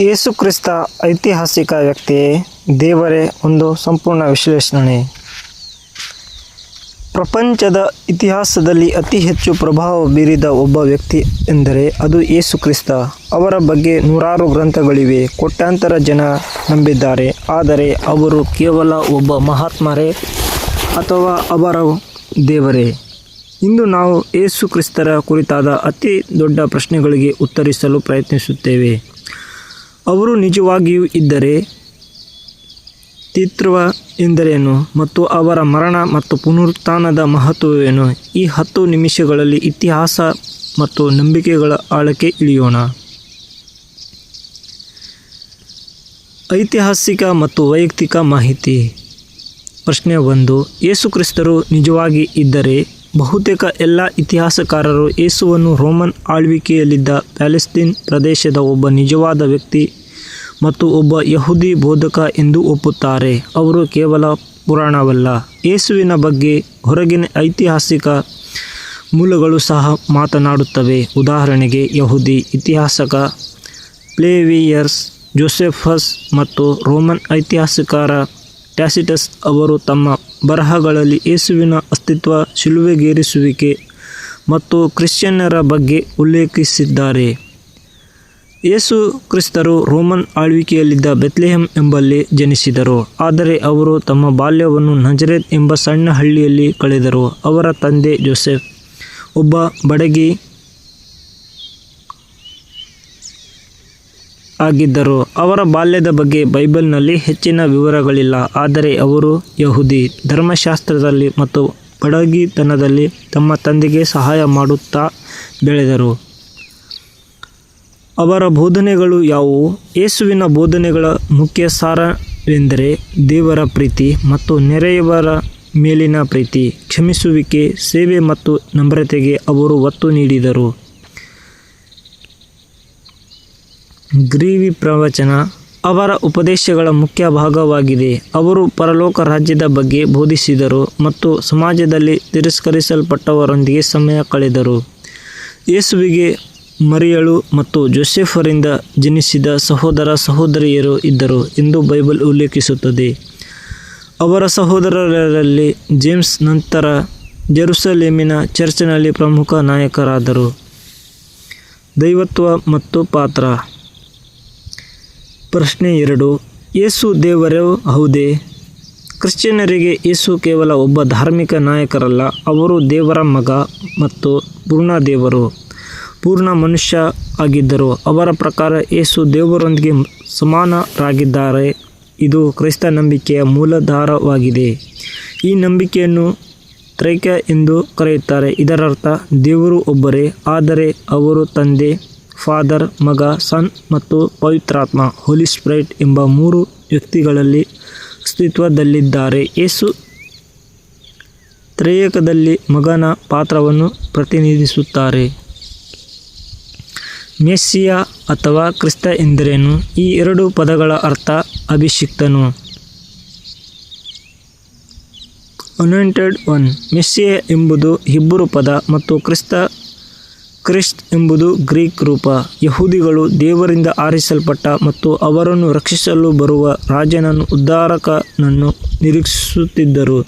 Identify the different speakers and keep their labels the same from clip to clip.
Speaker 1: ಯೇಸು ಕ್ರಿಸ್ತ ಐತಿಹಾಸಿಕ ವ್ಯಕ್ತಿಯೇ ದೇವರೇ, ಒಂದು ಸಂಪೂರ್ಣ ವಿಶ್ಲೇಷಣೆ. ಪ್ರಪಂಚದ ಇತಿಹಾಸದಲ್ಲಿ ಅತಿ ಹೆಚ್ಚು ಪ್ರಭಾವ ಬೀರಿದ ಒಬ್ಬ ವ್ಯಕ್ತಿ ಎಂದರೆ ಅದು ಯೇಸು ಕ್ರಿಸ್ತ. ಅವರ ಬಗ್ಗೆ ನೂರಾರು ಗ್ರಂಥಗಳಿವೆ, ಕೋಟ್ಯಾಂತರ ಜನ ನಂಬಿದ್ದಾರೆ. ಆದರೆ ಅವರು ಕೇವಲ ಒಬ್ಬ ಮಹಾತ್ಮರೇ ಅಥವಾ ಅವರ ದೇವರೇ? ಇಂದು ನಾವು ಯೇಸು ಕ್ರಿಸ್ತರ ಕುರಿತಾದ ಅತಿ ದೊಡ್ಡ ಪ್ರಶ್ನೆಗಳಿಗೆ ಉತ್ತರಿಸಲು ಪ್ರಯತ್ನಿಸುತ್ತೇವೆ. ಅವರು ನಿಜವಾಗಿಯೂ ಇದ್ದರೆ ತೀತ್ವ ಎಂದರೇನು ಮತ್ತು ಅವರ ಮರಣ ಮತ್ತು ಪುನರುತ್ಥಾನದ ಮಹತ್ವವೇನು? ಈ ಹತ್ತು ನಿಮಿಷಗಳಲ್ಲಿ ಇತಿಹಾಸ ಮತ್ತು ನಂಬಿಕೆಗಳ ಆಳಕ್ಕೆ ಇಳಿಯೋಣ. ಐತಿಹಾಸಿಕ ಮತ್ತು ವೈಯಕ್ತಿಕ ಮಾಹಿತಿ. ಪ್ರಶ್ನೆ ಒಂದು ಯೇಸುಕ್ರಿಸ್ತರು ನಿಜವಾಗಿ ಇದ್ದರೆ ಬಹುತೇಕ ಎಲ್ಲ ಇತಿಹಾಸಕಾರರು ಯೇಸುವನ್ನು ರೋಮನ್ ಆಳ್ವಿಕೆಯಲ್ಲಿದ್ದ ಪ್ಯಾಲೆಸ್ತೀನ್ ಪ್ರದೇಶದ ಒಬ್ಬ ನಿಜವಾದ ವ್ಯಕ್ತಿ ಮತ್ತು ಒಬ್ಬ ಯಹೂದಿ ಬೋಧಕ ಎಂದು ಒಪ್ಪುತ್ತಾರೆ. ಅವರು ಕೇವಲ ಪುರಾಣವಲ್ಲ. ಯೇಸುವಿನ ಬಗ್ಗೆ ಹೊರಗಿನ ಐತಿಹಾಸಿಕ ಮೂಲಗಳು ಸಹ ಮಾತನಾಡುತ್ತವೆ. ಉದಾಹರಣೆಗೆ ಯಹೂದಿ ಇತಿಹಾಸಕ ಪ್ಲೇವಿಯರ್ಸ್, ಜೋಸೆಫಸ್ ಮತ್ತು ರೋಮನ್ ಐತಿಹಾಸಿಕಾರ ಟ್ಯಾಸಿಟಸ್ ಅವರು ತಮ್ಮ ಬರಹಗಳಲ್ಲಿ ಯೇಸುವಿನ ಅಸ್ತಿತ್ವ ಶಿಲುವೆಗೇರಿಸುವಿಕೆ ಮತ್ತು ಕ್ರಿಶ್ಚಿಯನ್ನರ ಬಗ್ಗೆ ಉಲ್ಲೇಖಿಸಿದ್ದಾರೆ. ಯೇಸು ಕ್ರಿಸ್ತರು ರೋಮನ್ ಆಳ್ವಿಕೆಯಲ್ಲಿದ್ದ ಬೆತ್ಲೆಹೆಮ್ ಎಂಬಲ್ಲಿ ಜನಿಸಿದರು. ಆದರೆ ಅವರು ತಮ್ಮ ಬಾಲ್ಯವನ್ನು ನಜರೇತ್ ಎಂಬ ಸಣ್ಣ ಹಳ್ಳಿಯಲ್ಲಿ ಕಳೆದರು. ಅವರ ತಂದೆ ಜೋಸೆಫ್, ಒಬ್ಬ ಬಡಗಿ ಆಗಿದ್ದರು. ಅವರ ಬಾಲ್ಯದ ಬಗ್ಗೆ ಬೈಬಲ್ನಲ್ಲಿ ಹೆಚ್ಚಿನ ವಿವರಗಳಿಲ್ಲ. ಆದರೆ ಅವರು ಯಹೂದಿ ಧರ್ಮಶಾಸ್ತ್ರದಲ್ಲಿ ಮತ್ತು ಬಡಗಿತನದಲ್ಲಿ ತಮ್ಮ ತಂದೆಗೆ ಸಹಾಯ ಮಾಡುತ್ತಾ ಬೆಳೆದರು. ಅವರ ಬೋಧನೆಗಳು ಯಾವುವು? ಯೇಸುವಿನ ಬೋಧನೆಗಳ ಮುಖ್ಯ ಸಾರವೆಂದರೆ ದೇವರ ಪ್ರೀತಿ ಮತ್ತು ನೆರೆಯವರ ಮೇಲಿನ ಪ್ರೀತಿ. ಕ್ಷಮಿಸುವಿಕೆ, ಸೇವೆ ಮತ್ತು ನಮ್ರತೆಗೆ ಅವರು ಒತ್ತು ನೀಡಿದರು. ಗ್ರೀವಿ ಪ್ರವಚನ ಅವರ ಉಪದೇಶಗಳ ಮುಖ್ಯ ಭಾಗವಾಗಿದೆ. ಅವರು ಪರಲೋಕ ರಾಜ್ಯದ ಬಗ್ಗೆ ಬೋಧಿಸಿದರು ಮತ್ತು ಸಮಾಜದಲ್ಲಿ ತಿರಸ್ಕರಿಸಲ್ಪಟ್ಟವರೊಂದಿಗೆ ಸಮಯ ಕಳೆದರು. ಯೇಸುವಿಗೆ ಮರಿಯಳು ಮತ್ತು ಜೋಸೆಫರಿಂದ ಜನಿಸಿದ ಸಹೋದರ ಸಹೋದರಿಯರು ಇದ್ದರು ಎಂದು ಬೈಬಲ್ ಉಲ್ಲೇಖಿಸುತ್ತದೆ. ಅವರ ಸಹೋದರರಲ್ಲಿ ಜೇಮ್ಸ್ ನಂತರ ಜೆರುಸಲೇಮಿನ ಚರ್ಚ್ನಲ್ಲಿ ಪ್ರಮುಖ ನಾಯಕರಾದರು. ದೈವತ್ವ ಮತ್ತು ಪಾತ್ರ ಪ್ರಶ್ನೆ ಎರಡು. ಯೇಸು ದೇವರೇ ಹೌದೇ? ಕ್ರಿಶ್ಚಿಯನ್ನರಿಗೆ ಯೇಸು ಕೇವಲ ಒಬ್ಬ ಧಾರ್ಮಿಕ ನಾಯಕರಲ್ಲ, ಅವರು ದೇವರ ಮಗ ಮತ್ತು ಪೂರ್ಣ ದೇವರು, ಪೂರ್ಣ ಮನುಷ್ಯ ಆಗಿದ್ದರು. ಅವರ ಪ್ರಕಾರ ಯೇಸು ದೇವರೊಂದಿಗೆ ಸಮಾನರಾಗಿದ್ದಾರೆ. ಇದು ಕ್ರೈಸ್ತ ನಂಬಿಕೆಯ ಮೂಲಧಾರವಾಗಿದೆ. ಈ ನಂಬಿಕೆಯನ್ನು ತ್ರೈಕ್ಯ ಎಂದು ಕರೆಯುತ್ತಾರೆ. ಇದರರ್ಥ, ದೇವರು ಒಬ್ಬರೇ, ಆದರೆ ಅವರು ತಂದೆ ಫಾದರ್, ಮಗ, ಸನ್ ಮತ್ತು ಪವಿತ್ರಾತ್ಮ, ಹೋಲಿ ಸ್ಪ್ರೈಟ್ ಎಂಬ ಮೂರು ವ್ಯಕ್ತಿಗಳಲ್ಲಿ ಅಸ್ತಿತ್ವದಲ್ಲಿದ್ದಾರೆ. ಯೇಸು ತ್ರೇಯಕದಲ್ಲಿ ಮಗನ ಪಾತ್ರವನ್ನು ಪ್ರತಿನಿಧಿಸುತ್ತಾರೆ. ಮೆಸ್ಸಿಯಾ ಅಥವಾ ಕ್ರಿಸ್ತ ಎಂದರೇನು? ಈ ಎರಡು ಪದಗಳ ಅರ್ಥ ಅಭಿಷಿಕ್ತನು. ಅನಾಯಿಂಟೆಡ್ ಒನ್ ಮೆಸ್ಸಿಯ ಎಂಬುದು ಇಬ್ಬರು ಪದ ಮತ್ತು ಕ್ರಿಸ್ತ ಕ್ರಿಸ್ಟ್ ಎಂಬುದು ಗ್ರೀಕ್ ರೂಪ. ಯಹೂದಿಗಳು ದೇವರಿಂದ ಆರಿಸಲ್ಪಟ್ಟ ಮತ್ತು ಅವರನ್ನು ರಕ್ಷಿಸಲು ಬರುವ ರಾಜನನ್ನು ಉದ್ಧಾರಕನನ್ನು ನಿರೀಕ್ಷಿಸುತ್ತಿದ್ದರು.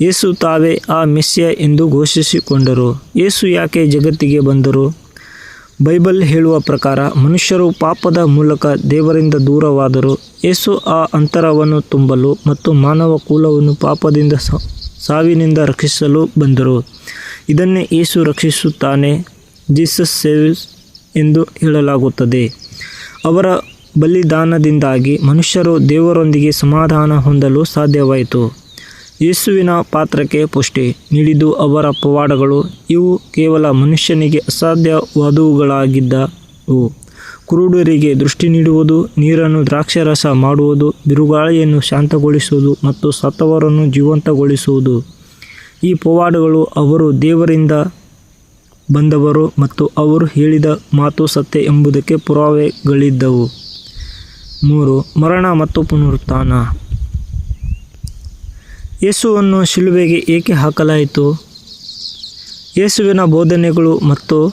Speaker 1: ಯೇಸು ತಾವೇ ಆ ಮೆಸ್ಯ ಎಂದು ಘೋಷಿಸಿಕೊಂಡರು. ಯೇಸು ಯಾಕೆ ಜಗತ್ತಿಗೆ ಬಂದರು? ಬೈಬಲ್ ಹೇಳುವ ಪ್ರಕಾರ ಮನುಷ್ಯರು ಪಾಪದ ಮೂಲಕ ದೇವರಿಂದ ದೂರವಾದರು. ಯೇಸು ಆ ಅಂತರವನ್ನು ತುಂಬಲು ಮತ್ತು ಮಾನವ ಕುಲವನ್ನು ಪಾಪದಿಂದ ಸಾವಿನಿಂದ ರಕ್ಷಿಸಲು ಬಂದರು. ಇದನ್ನೇ ಯೇಸು ರಕ್ಷಿಸುತ್ತಾನೆ. ಜೀಸಸ್ ಸೇವ್ಸ್ ಎಂದು ಹೇಳಲಾಗುತ್ತದೆ. ಅವರ ಬಲಿದಾನದಿಂದಾಗಿ ಮನುಷ್ಯರು ದೇವರೊಂದಿಗೆ ಸಮಾಧಾನ ಹೊಂದಲು ಸಾಧ್ಯವಾಯಿತು. ಯೇಸುವಿನ ಪಾತ್ರಕ್ಕೆ ಪುಷ್ಟಿ ನೀಡಿದ್ದು ಅವರ ಪವಾಡಗಳು ಇವು ಕೇವಲ ಮನುಷ್ಯನಿಗೆ ಅಸಾಧ್ಯವಾದವುಗಳಾಗಿದ್ದವು. ಕುರುಡರಿಗೆ ದೃಷ್ಟಿ ನೀಡುವುದು, ನೀರನ್ನು ದ್ರಾಕ್ಷರಸ ಮಾಡುವುದು, ಬಿರುಗಾಳಿಯನ್ನು ಶಾಂತಗೊಳಿಸುವುದು ಮತ್ತು ಸತ್ತವರನ್ನು ಜೀವಂತಗೊಳಿಸುವುದು. ಈ ಪವಾಡಗಳು ಅವರು ದೇವರಿಂದ ಬಂದವರು ಮತ್ತು ಅವರು ಹೇಳಿದ ಮಾತು ಸತ್ಯ ಎಂಬುದಕ್ಕೆ ಪುರಾವೆಗಳಿದ್ದವು. ಮೂರು, ಮರಣ ಮತ್ತು ಪುನರುತ್ಥಾನ. ಯೇಸುವನ್ನು ಶಿಲುಬೆಗೆ ಏಕೆ ಹಾಕಲಾಯಿತು? ಯೇಸುವಿನ ಬೋಧನೆಗಳು ಮತ್ತು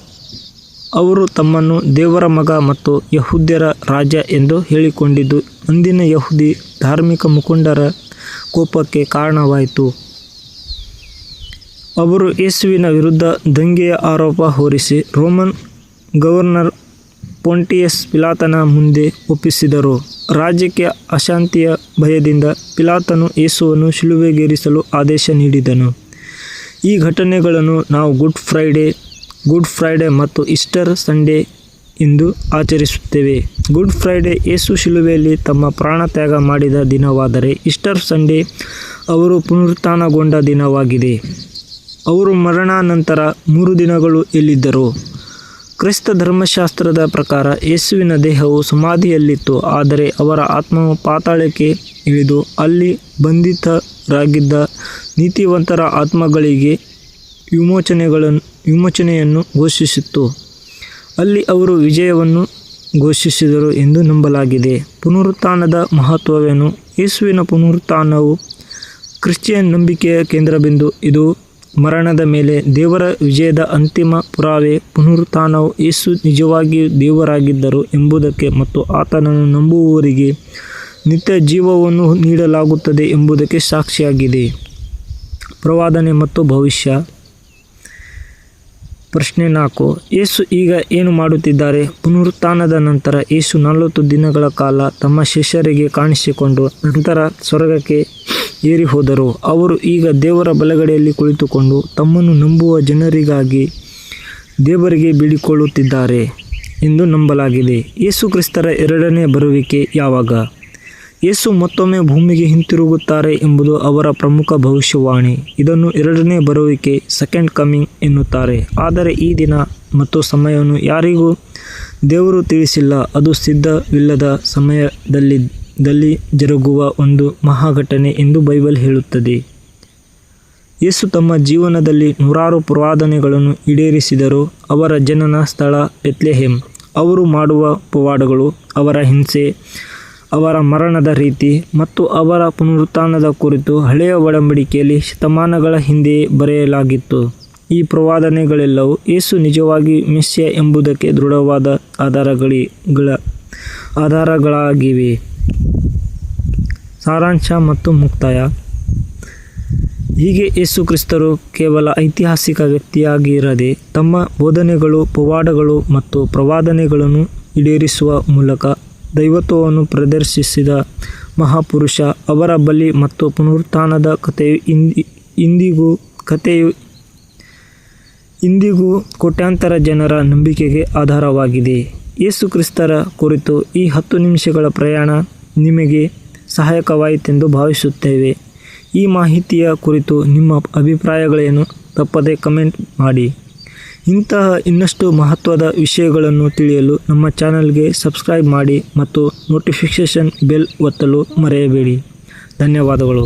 Speaker 1: ಅವರು ತಮ್ಮನ್ನು ದೇವರ ಮಗ ಮತ್ತು ಯಹೂದ್ಯರ ರಾಜ ಎಂದು ಹೇಳಿಕೊಂಡಿದ್ದು, ಅಂದಿನ ಯಹೂದಿ ಧಾರ್ಮಿಕ ಮುಖಂಡರ ಕೋಪಕ್ಕೆ ಕಾರಣವಾಯಿತು. ಅವರು ಯೇಸುವಿನ ವಿರುದ್ಧ ದಂಗೆಯ ಆರೋಪ ಹೊರಿಸಿ ರೋಮನ್ ಗವರ್ನರ್ ಪೊಂಟಿಯಸ್ ಪಿಲಾತನ ಮುಂದೆ ಒಪ್ಪಿಸಿದರು. ರಾಜ್ಯಕ್ಕೆ ಅಶಾಂತಿಯ ಭಯದಿಂದ ಪಿಲಾತನು ಯೇಸುವನ್ನು ಶಿಲುಬೆಗೇರಿಸಲು ಆದೇಶ ನೀಡಿದನು. ಈ ಘಟನೆಗಳನ್ನು ನಾವು ಗುಡ್ ಫ್ರೈಡೆ ಗುಡ್ ಫ್ರೈಡೆ ಮತ್ತು ಈಸ್ಟರ್ ಸಂಡೇ ಎಂದು ಆಚರಿಸುತ್ತೇವೆ. ಗುಡ್ ಫ್ರೈಡೆ ಯೇಸು ಶಿಲುಬೆಯಲ್ಲಿ ತಮ್ಮ ಪ್ರಾಣ ತ್ಯಾಗ ಮಾಡಿದ ದಿನವಾದರೆ ಈಸ್ಟರ್ ಸಂಡೇ ಅವರು ಪುನರುತ್ಥಾನಗೊಂಡ ದಿನವಾಗಿದೆ. ಅವರು ಮರಣಾನಂತರ ಮೂರು ದಿನಗಳು ಎಲ್ಲಿದ್ದರು? ಕ್ರಿಸ್ತ ಧರ್ಮಶಾಸ್ತ್ರದ ಪ್ರಕಾರ ಯೇಸುವಿನ ದೇಹವು ಸಮಾಧಿಯಲ್ಲಿತ್ತು, ಆದರೆ ಅವರ ಆತ್ಮವು ಪಾತಾಳಕ್ಕೆ ಇಳಿದು ಅಲ್ಲಿ ಬಂಧಿತರಾಗಿದ್ದ ನೀತಿವಂತರ ಆತ್ಮಗಳಿಗೆ ವಿಮೋಚನೆಗಳನ್ನು, ವಿಮೋಚನೆಯನ್ನು ಘೋಷಿಸಿತ್ತು. ಅಲ್ಲಿ ಅವರು ವಿಜಯವನ್ನು ಘೋಷಿಸಿದರು ಎಂದು ನಂಬಲಾಗಿದೆ. ಪುನರುತ್ಥಾನದ ಮಹತ್ವವೇನು? ಯೇಸುವಿನ ಪುನರುತ್ಥಾನವು ಕ್ರಿಶ್ಚಿಯನ್ ನಂಬಿಕೆಯ ಕೇಂದ್ರಬಿಂದು. ಇದು ಮರಣದ ಮೇಲೆ ದೇವರ ವಿಜಯದ ಅಂತಿಮ ಪುರಾವೆ ಪುನರುತ್ಥಾನವು ಯೇಸು ನಿಜವಾಗಿಯೂ ದೇವರಾಗಿದ್ದರು ಎಂಬುದಕ್ಕೆ ಮತ್ತು ಆತನನ್ನು ನಂಬುವವರಿಗೆ ನಿತ್ಯ ಜೀವವನ್ನು ನೀಡಲಾಗುತ್ತದೆ ಎಂಬುದಕ್ಕೆ ಸಾಕ್ಷಿಯಾಗಿದೆ. ಪ್ರವಾದನೆ ಮತ್ತು ಭವಿಷ್ಯ. ಪ್ರಶ್ನೆ ನಾಲ್ಕು. ಯೇಸು ಈಗ ಏನು ಮಾಡುತ್ತಿದ್ದಾರೆ? ಪುನರುತ್ಥಾನದ ನಂತರ ಯೇಸು ನಲವತ್ತು ದಿನಗಳ ಕಾಲ ತಮ್ಮ ಶಿಷ್ಯರಿಗೆ ಕಾಣಿಸಿಕೊಂಡು ನಂತರ ಸ್ವರ್ಗಕ್ಕೆ ಏರಿ ಹೋದರು. ಅವರು ಈಗ ದೇವರ ಬಲಗಡೆಯಲ್ಲಿ ಕುಳಿತುಕೊಂಡು ತಮ್ಮನ್ನು ನಂಬುವ ಜನರಿಗಾಗಿ ದೇವರಿಗೆ ಬೇಡಿಕೊಳ್ಳುತ್ತಿದ್ದಾರೆ ಎಂದು ನಂಬಲಾಗಿದೆ. ಯೇಸು ಕ್ರಿಸ್ತರ ಎರಡನೇ ಬರುವಿಕೆ ಯಾವಾಗ? ಯೇಸು ಮತ್ತೊಮ್ಮೆ ಭೂಮಿಗೆ ಹಿಂತಿರುಗುತ್ತಾರೆ ಎಂಬುದು ಅವರ ಪ್ರಮುಖ ಭವಿಷ್ಯವಾಣಿ. ಇದನ್ನು ಎರಡನೇ ಬರುವಿಕೆ ಸೆಕೆಂಡ್ ಕಮಿಂಗ್ ಎನ್ನುತ್ತಾರೆ. ಆದರೆ ಈ ದಿನ ಮತ್ತು ಸಮಯವನ್ನು ಯಾರಿಗೂ ದೇವರು ತಿಳಿಸಿಲ್ಲ. ಅದು ಸಿದ್ಧವಿಲ್ಲದ ಸಮಯದಲ್ಲಿ ದಲ್ಲಿ ಜರುಗುವ ಒಂದು ಮಹಾಘಟನೆ ಎಂದು ಬೈಬಲ್ ಹೇಳುತ್ತದೆ. ಯೇಸು ತಮ್ಮ ಜೀವನದಲ್ಲಿ ನೂರಾರು ಪುರಾದನೆಗಳನ್ನು ಈಡೇರಿಸಿದರು. ಅವರ ಜನನ ಸ್ಥಳ ಪೆತ್ಲೆಹೆಮ್ ಅವರು ಮಾಡುವ ಪವಾಡಗಳು ಅವರ ಹಿಂಸೆ, ಅವರ ಮರಣದ ರೀತಿ ಮತ್ತು ಅವರ ಪುನರುತ್ಥಾನದ ಕುರಿತು ಹಳೆಯ ಒಡಂಬಡಿಕೆಯಲ್ಲಿ ಶತಮಾನಗಳ ಹಿಂದೆಯೇ ಬರೆಯಲಾಗಿತ್ತು. ಈ ಪ್ರವಾದನೆಗಳೆಲ್ಲವೂ ಏಸು ನಿಜವಾಗಿ ಮಿಸ್ಯ ಎಂಬುದಕ್ಕೆ ದೃಢವಾದ ಆಧಾರಗಳಿಗಳ ಆಧಾರಗಳಾಗಿವೆ. ಸಾರಾಂಶ ಮತ್ತು ಮುಕ್ತಾಯ. ಹೀಗೆ ಯೇಸು ಕ್ರಿಸ್ತರು ಕೇವಲ ಐತಿಹಾಸಿಕ ವ್ಯಕ್ತಿಯಾಗಿರದೆ ತಮ್ಮ ಬೋಧನೆಗಳು, ಪವಾಡಗಳು ಮತ್ತು ಪ್ರವಾದನೆಗಳನ್ನು ಈಡೇರಿಸುವ ಮೂಲಕ ದೈವತ್ವವನ್ನು ಪ್ರದರ್ಶಿಸಿದ ಮಹಾಪುರುಷ, ಅವರ ಬಲಿ ಮತ್ತು ಪುನರುತ್ಥಾನದ ಕಥೆಯು ಇಂದಿ, ಇಂದಿಗೂ ಕಥೆಯು ಇಂದಿಗೂ ಕೋಟ್ಯಾಂತರ ಜನರ ನಂಬಿಕೆಗೆ ಆಧಾರವಾಗಿದೆ. ಯೇಸು ಕ್ರಿಸ್ತರ ಕುರಿತು ಈ ಹತ್ತು ನಿಮಿಷಗಳ ಪ್ರಯಾಣ ನಿಮಗೆ ಸಹಾಯಕವಾಯಿತೆಂದು ಭಾವಿಸುತ್ತೇವೆ. ಈ ಮಾಹಿತಿಯ ಕುರಿತು ನಿಮ್ಮ ಅಭಿಪ್ರಾಯಗಳೇನು ತಪ್ಪದೆ ಕಮೆಂಟ್ ಮಾಡಿ. ಇಂತಹ ಇನ್ನಷ್ಟು ಮಹತ್ವದ ವಿಷಯಗಳನ್ನು ತಿಳಿಯಲು ನಮ್ಮ ಚಾನಲ್ಗೆ ಸಬ್ಸ್ಕ್ರೈಬ್ ಮಾಡಿ ಮತ್ತು ನೋಟಿಫಿಕೇಷನ್ ಬೆಲ್ ಒತ್ತಲು ಮರೆಯಬೇಡಿ. ಧನ್ಯವಾದಗಳು.